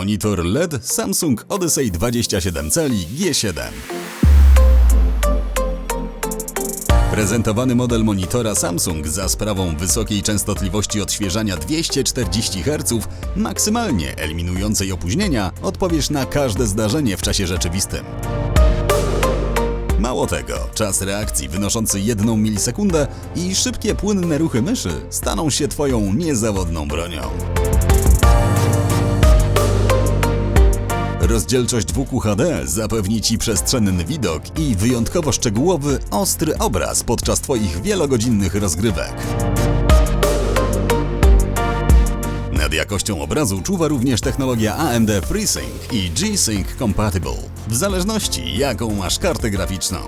Monitor LED Samsung Odyssey 27 cali G7. Prezentowany model monitora Samsung za sprawą wysokiej częstotliwości odświeżania 240 Hz, maksymalnie eliminującej opóźnienia, odpowiesz na każde zdarzenie w czasie rzeczywistym. Mało tego, czas reakcji wynoszący 1 milisekundę i szybkie, płynne ruchy myszy staną się Twoją niezawodną bronią. Rozdzielczość WQHD zapewni Ci przestrzenny widok i wyjątkowo szczegółowy, ostry obraz podczas Twoich wielogodzinnych rozgrywek. Nad jakością obrazu czuwa również technologia AMD FreeSync i G-Sync Compatible, w zależności jaką masz kartę graficzną.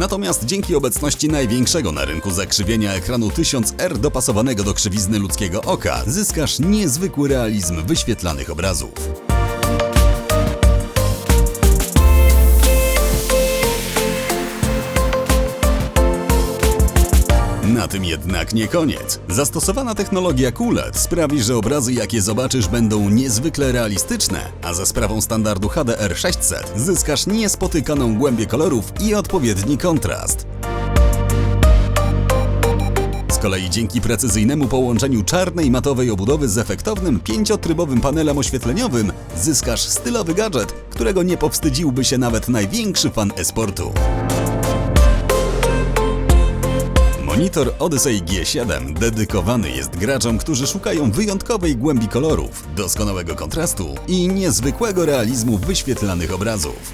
Natomiast dzięki obecności największego na rynku zakrzywienia ekranu 1000R dopasowanego do krzywizny ludzkiego oka, zyskasz niezwykły realizm wyświetlanych obrazów. Na tym jednak nie koniec. Zastosowana technologia QLED sprawi, że obrazy jakie zobaczysz będą niezwykle realistyczne, a za sprawą standardu HDR600 zyskasz niespotykaną głębię kolorów i odpowiedni kontrast. Z kolei dzięki precyzyjnemu połączeniu czarnej matowej obudowy z efektownym pięciotrybowym panelem oświetleniowym zyskasz stylowy gadżet, którego nie powstydziłby się nawet największy fan e-sportu. Monitor Odyssey G7 dedykowany jest graczom, którzy szukają wyjątkowej głębi kolorów, doskonałego kontrastu i niezwykłego realizmu wyświetlanych obrazów.